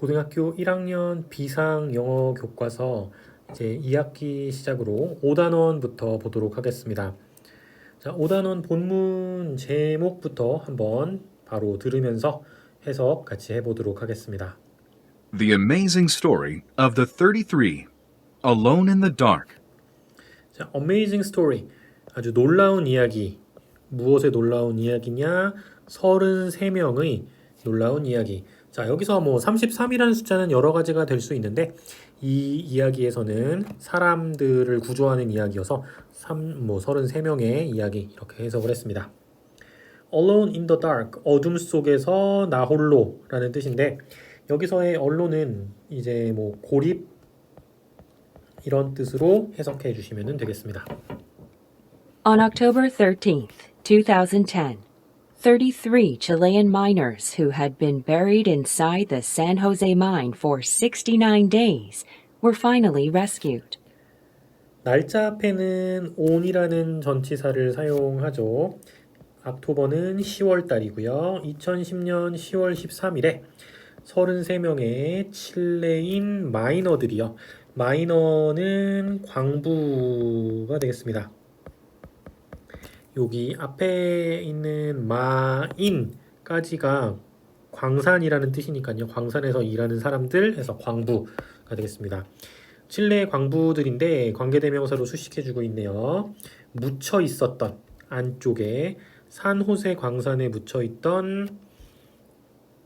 고등학교 1학년 비상 영어 교과서 이제 2학기 시작으로 5단원부터 보도록 하겠습니다. 자, 5단원 본문 제목부터 한번 바로 들으면서 해석 같이 해보도록 하겠습니다. The Amazing Story of the 33 Alone in the Dark. 자, Amazing Story. 아주 놀라운 이야기. 무엇의 놀라운 이야기냐? 33명의 놀라운 이야기. 자, 여기서 뭐 33이라는 숫자는 여러 가지가 될 수 있는데 이 이야기에서는 사람들을 구조하는 이야기여서 3, 뭐 33명의 이야기 이렇게 해석을 했습니다. Alone in the dark. 어둠 속에서 나 홀로라는 뜻인데 여기서의 allone은 이제 뭐 고립 이런 뜻으로 해석해 주시면 되겠습니다. On October 13th, 2010, 33 Chilean miners who had been buried inside the San Jose mine for 69 days were finally rescued. 날짜 앞에는 on이라는 전치사를 사용하죠. 옥토버는 10월 달이고요. 2010년 10월 13일에 33명의 칠레인 마이너들이요. 마이너는 광부가 되겠습니다. 여기 앞에 있는 마인까지가 광산이라는 뜻이니까요. 광산에서 일하는 사람들 해서 광부가 되겠습니다. 칠레 광부들인데 관계대명사로 수식해주고 있네요. 묻혀 있었던 안쪽에 산호세 광산에 묻혀 있던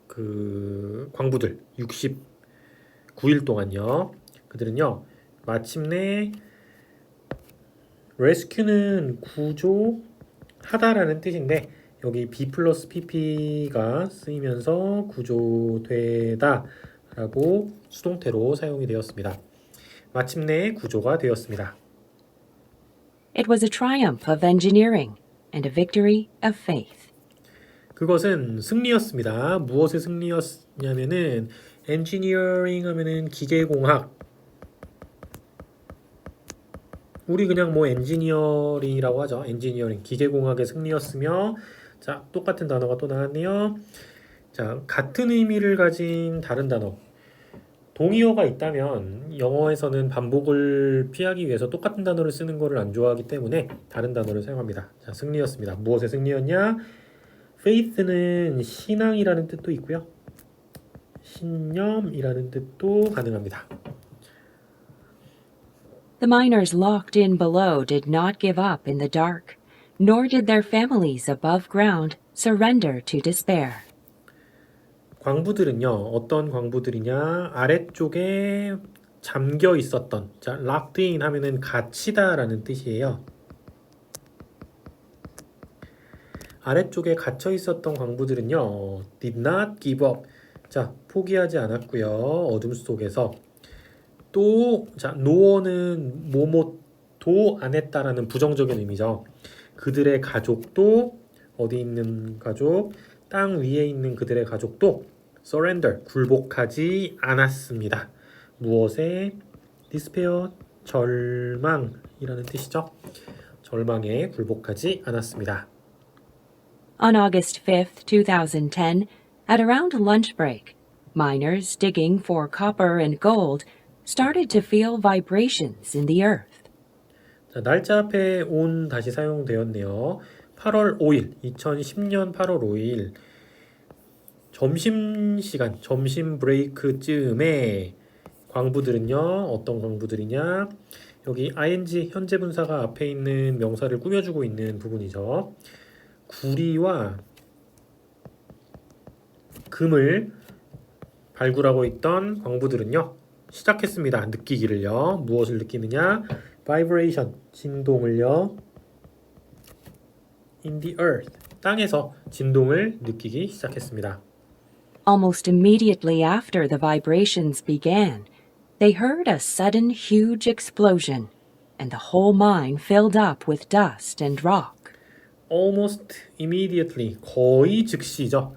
그 광부들 69일 동안요. 그들은요. 마침내 레스큐는 구조 하다라는 뜻인데 여기 B 플러스 PP가 쓰이면서 구조되다 라고 수동태로 사용이 되었습니다. 마침내 구조가 되었습니다. It was a triumph of engineering and a victory of faith. 그것은 승리였습니다. 무엇의 승리였냐면은 엔지니어링 하면은 기계공학 우리 그냥 뭐 엔지니어링이라고 하죠. 엔지니어링 기계공학의 승리였으며 자, 똑같은 단어가 또 나왔네요. 자, 같은 의미를 가진 다른 단어. 동의어가 있다면 영어에서는 반복을 피하기 위해서 똑같은 단어를 쓰는 것을 안 좋아하기 때문에 다른 단어를 사용합니다. 자, 승리였습니다. 무엇의 승리였냐? faith는 신앙이라는 뜻도 있고요. 신념이라는 뜻도 가능합니다. The miners locked in below did not give up in the dark, nor did their families above ground surrender to despair. 광부들은요, 어떤 광부들이냐, 아래쪽에 잠겨 있었던, 자, locked in 하면은 갇히다라는 뜻이에요. 아래쪽에 갇혀 있었던 광부들은요, did not give up. 자, 포기하지 않았고요. 어둠 속에서. 또, 자, 노어는 뭐뭐도 안 했다라는 부정적인 의미죠. 그들의 가족도 어디 있는 가족, 땅 위에 있는 그들의 가족도 surrender, 굴복하지 않았습니다. 무엇에 despair, 절망이라는 뜻이죠. 절망에 굴복하지 않았습니다. On August 5th, 2010, at around lunch break, miners digging for copper and gold started to feel vibrations in the earth. 자, 날짜 앞에 온 다시 사용되었네요. 8월 5일, 2010년 8월 5일 점심 시간, 점심 브레이크쯤에 광부들은요. 어떤 광부들이냐? 여기 ing 현재 분사가 앞에 있는 명사를 꾸며주고 있는 부분이죠. 구리와 금을 발굴하고 있던 광부들은요. 시작했습니다. 느끼기를요. 무엇을 느끼느냐? vibration, 진동을요. in the earth, 땅에서 진동을 느끼기 시작했습니다. Almost immediately after the vibrations began, they heard a sudden huge explosion, and the whole mine filled up with dust and rock. almost immediately, 거의 즉시죠.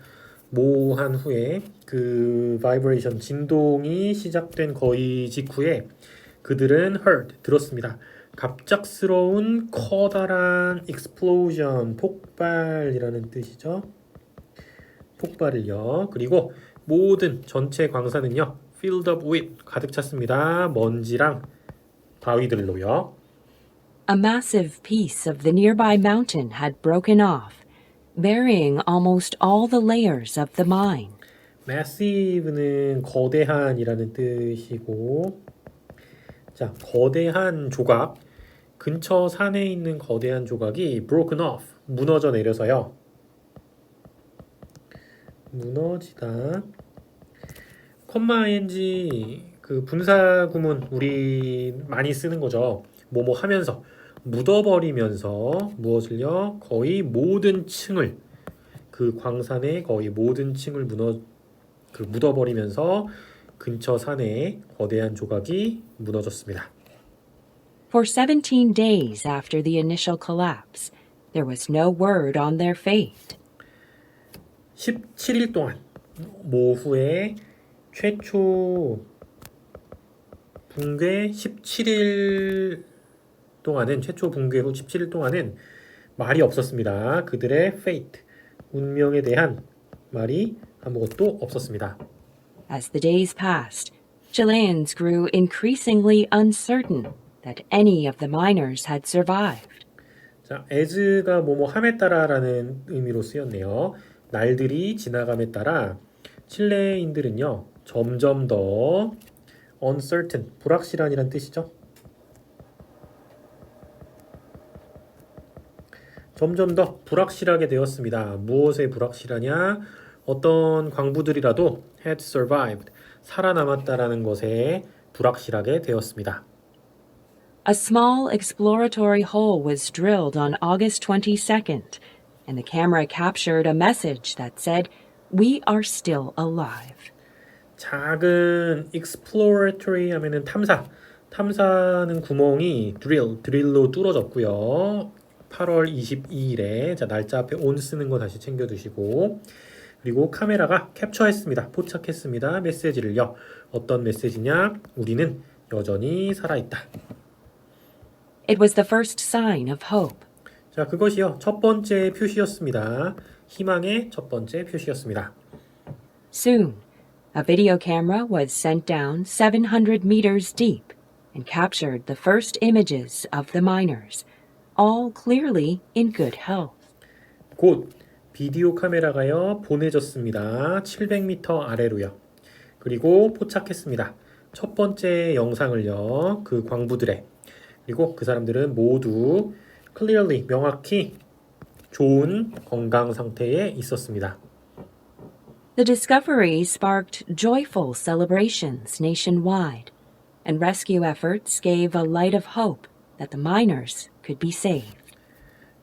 모한 후에 그 vibration, 진동이 시작된 거의 직후에 그들은 heard, 들었습니다. 갑작스러운 커다란 explosion, 폭발이라는 뜻이죠. 폭발을요. 그리고 모든 전체 광산은요. filled up with 가득 찼습니다. 먼지랑 바위들로요. A massive piece of the nearby mountain had broken off, burying almost all the layers of the mine. Massive는 거대한이라는 뜻이고 자, 거대한 조각 근처 산에 있는 거대한 조각이 broken off 무너져 내려서요. 무너지다. 컴마 ing 그 분사 구문 우리 많이 쓰는 거죠. 뭐뭐 하면서 묻어버리면서 무엇을요? 거의 모든 층을 그 광산의 거의 모든 층을 무너 그 묻어버리면서 근처 산에 거대한 조각이 무너졌습니다. For 17 days after the initial collapse, there was no word on their fate. 17일 동안 모후에 최초 붕괴 17일 동안은 최초 붕괴 후 17일 동안은 말이 없었습니다. 그들의 fate 운명에 대한 말이 아무것도 없었습니다. As the days passed, Chileans grew increasingly uncertain that any of the miners had survived. 자, as가 뭐뭐 함에 따라라는 의미로 쓰였네요. 날들이 지나감에 따라 칠레인들은요 점점 더 uncertain 불확실한이란 뜻이죠. 점점 더 불확실하게 되었습니다. 무엇에 불확실하냐? 어떤 광부들이라도 had survived 살아남았다라는 것에 불확실하게 되었습니다. A small exploratory hole was drilled on August 22nd, and the camera captured a message that said, We are still alive. 작은 exploratory 하면은 탐사. 탐사는 구멍이 drill, drill로 뚫어졌고요. 8월 22일에 자 날짜 앞에 on 쓰는 거 다시 챙겨 두시고 그리고 카메라가 캡처했습니다. 포착했습니다. 메시지를요. 어떤 메시지냐? 우리는 여전히 살아 있다. It was the first sign of hope. 자, 그것이요. 첫 번째 표시였습니다. 희망의 첫 번째 표시였습니다. Soon, a video camera was sent down 700 meters deep and captured the first images of the miners, all clearly in good health. 곧 비디오 카메라가요 보내졌습니다. 700m 아래로요. 그리고 포착했습니다. 첫 번째 영상을요 그 광부들의 그리고 그 사람들은 모두 clearly 명확히 좋은 건강 상태에 있었습니다. The discovery sparked joyful celebrations nationwide, and rescue efforts gave a light of hope that the miners could be saved.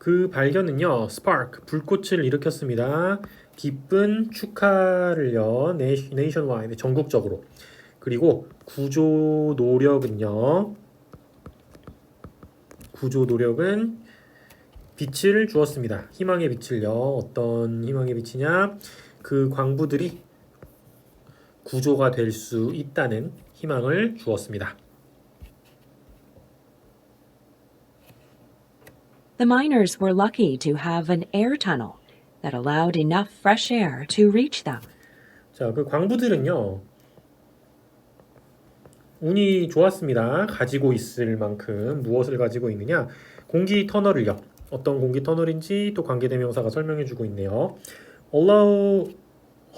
그 발견은요, 스파크, 불꽃을 일으켰습니다. 기쁜 축하를요, 네이션와이드, 전국적으로. 그리고 구조 노력은요, 구조 노력은 빛을 주었습니다. 희망의 빛을요, 어떤 희망의 빛이냐? 그 광부들이 구조가 될 수 있다는 희망을 주었습니다. The miners were lucky to have an air tunnel that allowed enough fresh air to reach them. 자, 그 광부들은요, 운이 좋았습니다. 가지고 있을 만큼 무엇을 가지고 있느냐? 공기 터널을요. 어떤 공기 터널인지 또 관계 대명사가 설명해 주고 있네요. allow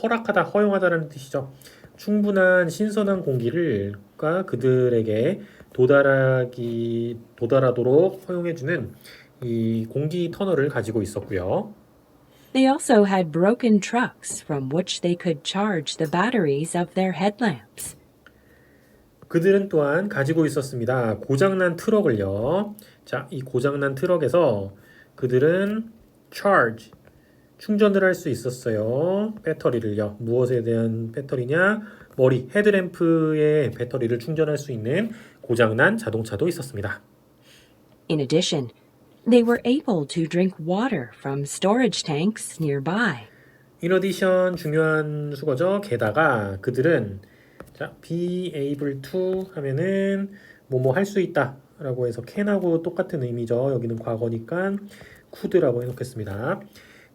허락하다, 허용하다라는 뜻이죠. 충분한 신선한 공기를가 그들에게 도달하기 도달하도록 허용해 주는 이 공기 터널을 가지고 있었고요. They also had broken trucks from which they could charge the batteries of their headlamps. 그들은 또한 가지고 있었습니다. 고장난 트럭을요. 자, 이 고장난 트럭에서 그들은 charge 충전을 할 수 있었어요. 배터리를요. 무엇에 대한 배터리냐? 머리 헤드램프의 배터리를 충전할 수 있는 고장난 자동차도 있었습니다. In addition, they were able to drink water from storage tanks nearby. In addition 중요한 수거죠. 게다가 그들은 자, be able to 하면은 뭐뭐 할 수 있다라고 해서 can하고 똑같은 의미죠. 여기는 과거니까 could라고 해 놓겠습니다.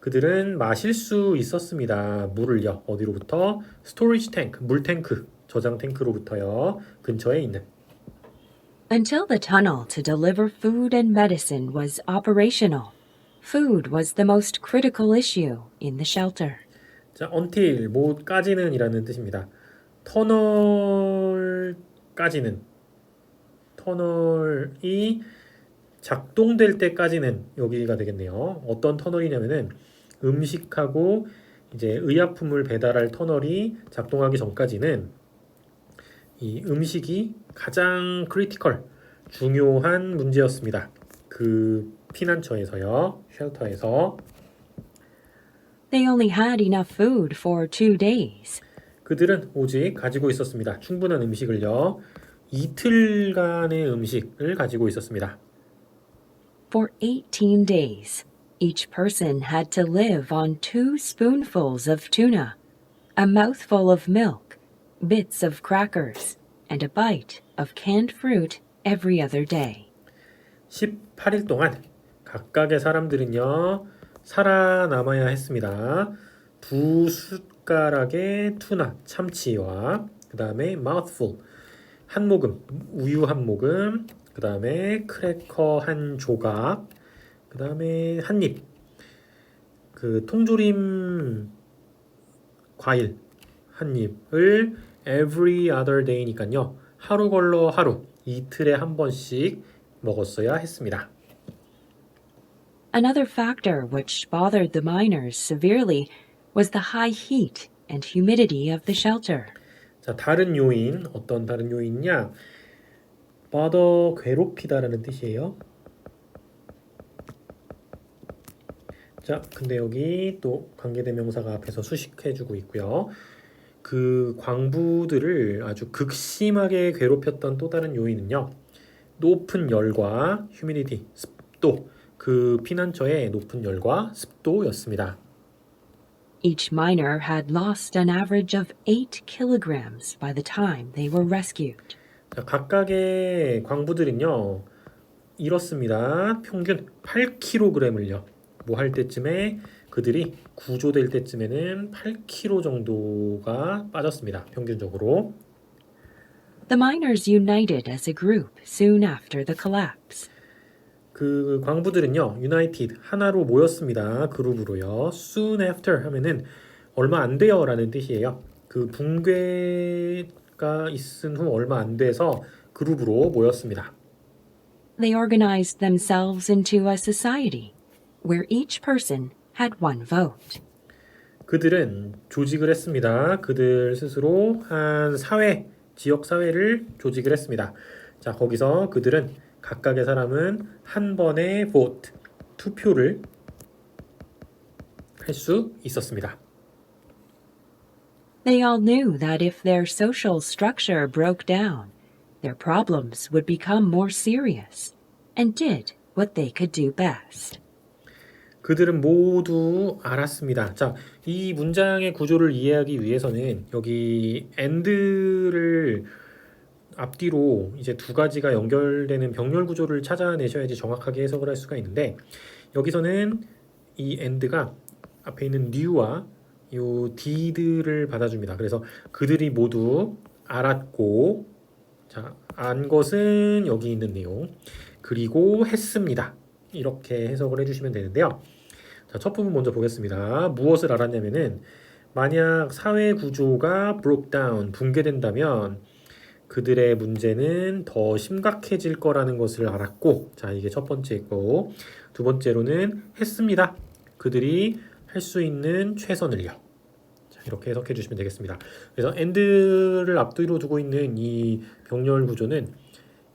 그들은 마실 수 있었습니다. 물을요. 어디로부터? 스토리지 탱크, 물 탱크, 저장 탱크로부터요. 근처에 있는. Until the tunnel to deliver food and medicine was operational, food was the most critical issue in the shelter. 자, until 뭐까지는이라는 뜻입니다. 터널까지는 터널이 작동될 때까지는 여기가 되겠네요. 어떤 터널이냐면은 음식하고 이제 의약품을 배달할 터널이 작동하기 전까지는 이 음식이 가장 크리티컬 중요한 문제였습니다. 그 피난처에서요, 쉘터에서 They only had enough food for two days. 그들은 오직 가지고 있었습니다. 충분한 음식을요. 이틀간의 음식을 가지고 있었습니다. For 18 days, each person had to live on two spoonfuls of tuna, a mouthful of milk, bits of crackers, and a bite of canned fruit every other day. 18일 동안 각각의 사람들은요. 살아남아야 했습니다. 두 숟가락의 투나, 참치와 그 다음에 mouthful, 한 모금, 우유 한 모금, 그 다음에 크래커 한 조각, 그 다음에 한 입, 그 통조림 과일 한 입을 every other day니까요. 하루 걸러 하루, 이틀에 한 번씩 먹었어야 했습니다. Another factor which bothered the miners severely was the high heat and humidity of the shelter. 자, 다른 요인, 어떤 다른 요인이냐? bother, 괴롭히다라는 뜻이에요. 자, 근데 여기 또 관계대명사가 앞에서 수식해주고 있고요. 그 광부들을 아주 극심하게 괴롭혔던 또 다른 요인은요. 높은 열과 휴미디티, 습도, 그 피난처의 높은 열과 습도였습니다. Each miner had lost an average of 8 kilograms by the time they were rescued. 자, 각각의 광부들은요 잃었습니다. 평균 8kg을요. 뭐 할 때쯤에 그들이 구조될 때쯤에는 8kg 정도가 빠졌습니다. 평균적으로. The miners united as a group soon after the collapse. 그 광부들은요 유나이티드 하나로 모였습니다. 그룹으로요. Soon after 하면은 얼마 안 돼요라는 뜻이에요. 그 붕괴가 있은 후 얼마 안 돼서 그룹으로 모였습니다. They organized themselves into a society where each person had one vote. 그들은 조직을 했습니다. 그들 스스로 한 사회, 지역 사회를 조직을 했습니다. 자, 거기서 그들은 각각의 사람은 한 번의 vote, 투표를 할 수 있었습니다. They all knew that if their social structure broke down, their problems would become more serious and did what they could do best. 그들은 모두 알았습니다. 자, 이 문장의 구조를 이해하기 위해서는 여기 and를 앞뒤로 이제 두 가지가 연결되는 병렬 구조를 찾아내셔야지 정확하게 해석을 할 수가 있는데 여기서는 이 and가 앞에 있는 new와 요 did를 받아줍니다. 그래서 그들이 모두 알았고 자, 안 것은 여기 있는 내용 그리고 했습니다. 이렇게 해석을 해주시면 되는데요. 자, 첫 부분 먼저 보겠습니다. 무엇을 알았냐면은 만약 사회 구조가 down 붕괴된다면 그들의 문제는 더 심각해질 거라는 것을 알았고, 자 이게 첫 번째 있고 두 번째로는 했습니다. 그들이 할 수 있는 최선을요. 자, 이렇게 해석해 주시면 되겠습니다. 그래서 and를 앞뒤로 두고 있는 이 병렬 구조는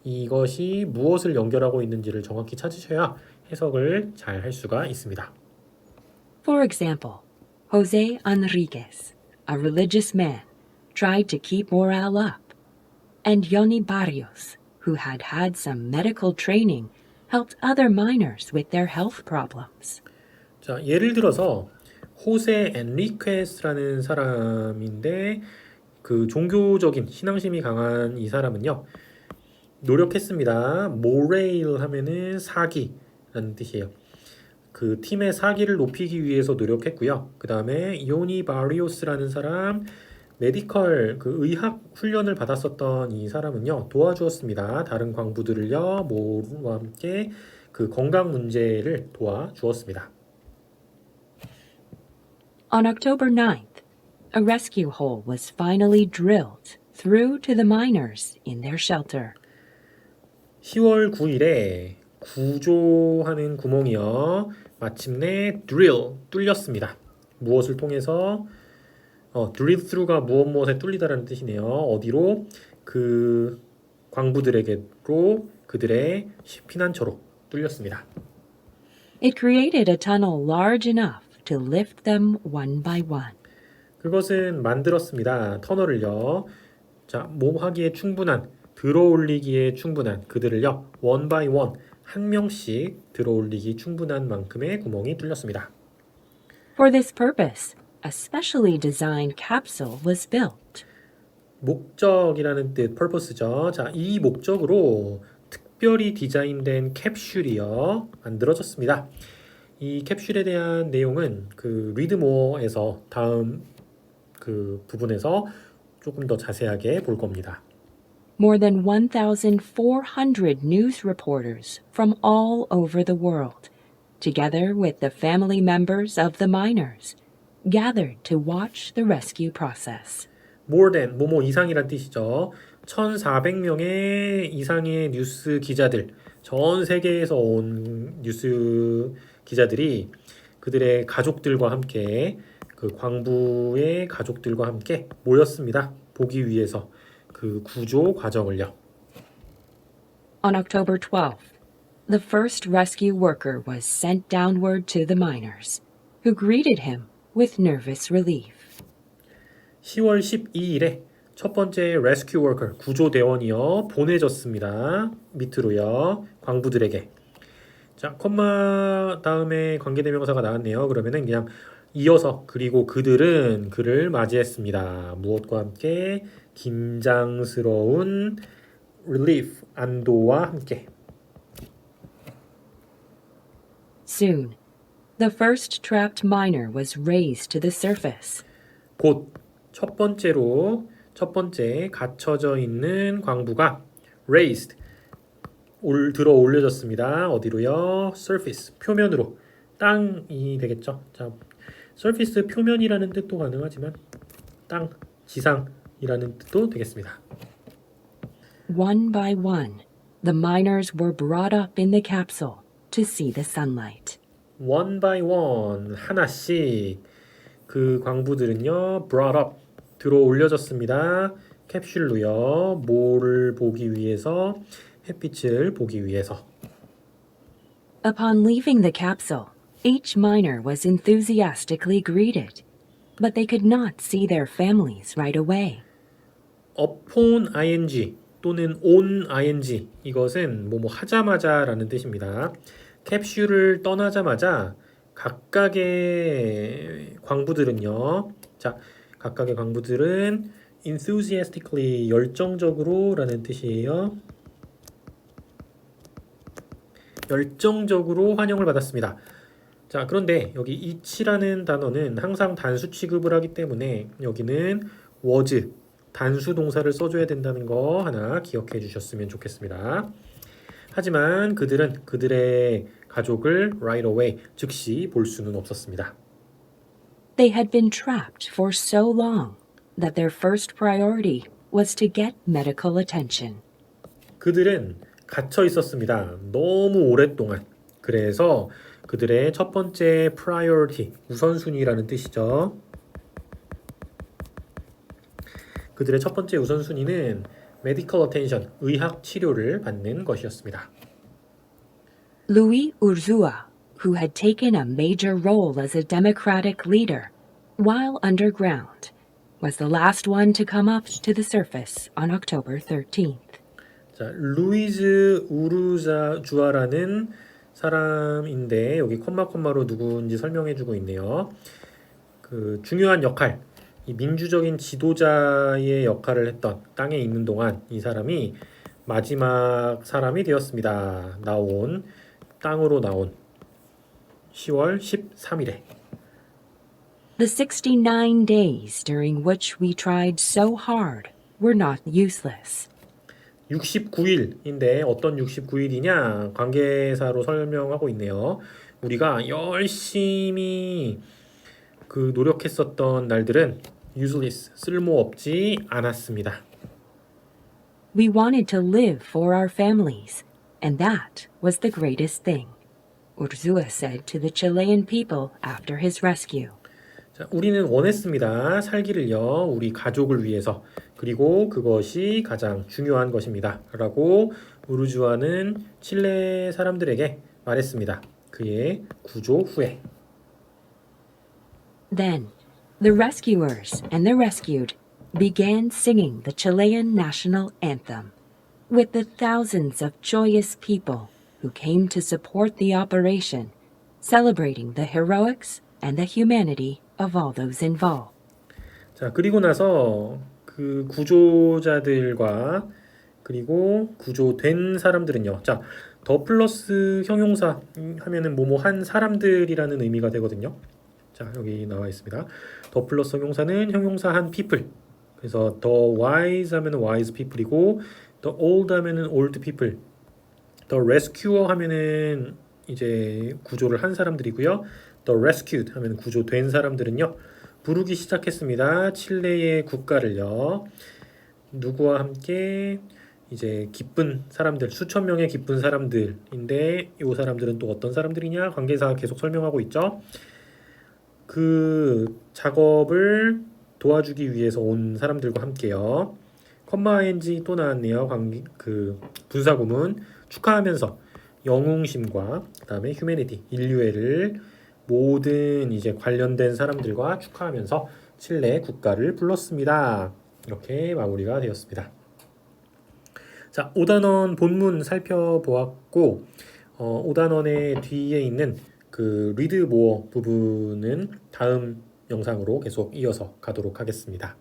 이것이 무엇을 연결하고 있는지를 정확히 찾으셔야 해석을 잘 할 수가 있습니다. For example, Jose Enriquez, a religious man, tried to keep morale up, and Yoni Barrios, who had had some medical training, helped other miners with their health problems. 자, 예를 들어서 호세 엔리퀘스라는 사람인데 그 종교적인 신앙심이 강한 이 사람은요. 노력했습니다. 모레일 하면은 사기라는 뜻이에요. 그 팀의 사기를 높이기 위해서 노력했고요. 그 다음에 이오니 바리오스라는 사람 메디컬 그 의학 훈련을 받았었던 이 사람은요 도와주었습니다. 다른 광부들을요 모와 함께 그 건강 문제를 도와주었습니다. On October 9th, a rescue hole was finally drilled through to the miners in their shelter. 10월 9일에 구조하는 구멍이요 마침내 drill 뚫렸습니다. 무엇을 통해서 어, drill through가 무엇 무엇에 뚫리다라는 뜻이네요. 어디로 그 광부들에게로 그들의 피난처로 뚫렸습니다. It created a tunnel large enough to lift them one by one. 그것은 만들었습니다. 터널을요. 자, 몸하기에 충분한 들어올리기에 충분한 그들을요. 원 바이 원 한 명씩 들어올리기 충분한 만큼의 구멍이 뚫렸습니다. For this purpose, a specially designed capsule was built. 목적이라는 뜻, purpose죠. 자, 이 목적으로 특별히 디자인된 캡슐이요 만들어졌습니다. 이 캡슐에 대한 내용은 그 리드모어에서 다음 그 부분에서 조금 더 자세하게 볼 겁니다. More than 1,400 news reporters from all over the world, together with the family members of the miners, gathered to watch the rescue process. more than 뭐뭐 이상이란 뜻이죠. 1,400명의 이상의 뉴스 기자들, 전 세계에서 온 뉴스 기자들이 그들의 가족들과 함께 그 광부의 가족들과 함께 모였습니다. 보기 위해서 그 구조 과정을요. On October 12th, the first rescue worker was sent downward to the miners, who greeted him with nervous relief. 10월 12일에 첫 번째 레스큐 워커 구조대원이요 보내졌습니다. 밑으로요 광부들에게. 자 콤마 다음에 관계대명사가 나왔네요. 그러면은 그냥 이어서 그리고 그들은 그를 맞이했습니다. 무엇과 함께 긴장스러운 relief 안도와 함께. Soon, the first trapped miner was raised to the surface. 곧 첫 번째로 첫 번째 갇혀져 있는 광부가 raised 올 들어 올려졌습니다. 어디로요? surface 표면으로 땅이 되겠죠. 자, surface 표면이라는 뜻도 가능하지만 땅 지상 이라는 뜻도 되겠습니다. One by one, the miners were brought up in the capsule to see the sunlight. one by one 하나씩 그 광부들은요 brought up 들어 올려졌습니다. 캡슐로요. 뭐를 보기 위해서 햇빛을 보기 위해서 Upon leaving the capsule, each miner was enthusiastically greeted, but they could not see their families right away. Upon ing 또는 on ing 이것은 뭐뭐 하자마자라는 뜻입니다. 캡슐을 떠나자마자 각각의 광부들은요. 자, 각각의 광부들은 enthusiastically 열정적으로라는 뜻이에요. 열정적으로 환영을 받았습니다. 자, 그런데 여기 이치라는 단어는 항상 단수 취급을 하기 때문에 여기는 was 단수 동사를 써줘야 된다는 거 하나 기억해 주셨으면 좋겠습니다. 하지만 그들은 그들의 가족을 right away 즉시 볼 수는 없었습니다. They had been trapped for so long that their first priority was to get medical attention. 그들은 갇혀 있었습니다. 너무 오랫동안. 그래서 그들의 첫 번째 priority, 우선순위라는 뜻이죠. 그들의 첫 번째 우선순위는 medical attention, 의학 치료를 받는 것이었습니다. Louis Urzua, who had taken a major role as a democratic leader while underground, was the last one to come up to the surface on October 13th. 자, 루이즈 우르자 주아라는 사람인데 여기 콤마 콤마로 누구인지 설명해 주고 있네요. 그 중요한 역할, 이 민주적인 지도자의 역할을 했던 땅에 있는 동안 이 사람이 마지막 사람이 되었습니다. 나온 땅으로 나온 10월 13일에 The 69 days during which we tried so hard were not useless. 69일인데 어떤 69일이냐 관계사로 설명하고 있네요. 우리가 열심히 그 노력했었던 날들은 useless 쓸모없지 않았습니다. We wanted to live for our families, and that was the greatest thing, Urzua said to the Chilean people after his rescue. 자, 우리는 원했습니다. 살기를요. 우리 가족을 위해서. 그리고 그것이 가장 중요한 것입니다. 라고 우르주아는 칠레 사람들에게 말했습니다. 그의 구조 후에. Then, the rescuers and the rescued began singing the Chilean national anthem with the thousands of joyous people who came to support the operation, celebrating the heroics and the humanity of all those involved. 자, 그리고 나서 그 구조자들과 그리고 구조된 사람들은요. 자, 더 플러스 형용사 음, 하면은 뭐뭐 한 사람들이라는 의미가 되거든요. 자, 여기 나와 있습니다. 더 플러스 형용사는 형용사 한 people. 그래서 더 wise 하면은 wise people이고 더 old 하면은 old people. 더 rescuer 하면은 이제 구조를 한 사람들이고요. 더 rescued 하면 구조된 사람들은요. 부르기 시작했습니다. 칠레의 국가를요. 누구와 함께 이제 기쁜 사람들, 수천 명의 기쁜 사람들인데 이 사람들은 또 어떤 사람들이냐? 관계사가 계속 설명하고 있죠. 그 작업을 도와주기 위해서 온 사람들과 함께요. 컴마 ing 또 나왔네요. 관계, 그 분사구문 축하하면서 영웅심과 그다음에 휴메니티 인류애를 모든 이제 관련된 사람들과 축하하면서 칠레 국가를 불렀습니다. 이렇게 마무리가 되었습니다. 자, 5단원 본문 살펴보았고 어, 5단원의 뒤에 있는 그 리드 모어 부분은 다음 영상으로 계속 이어서 가도록 하겠습니다.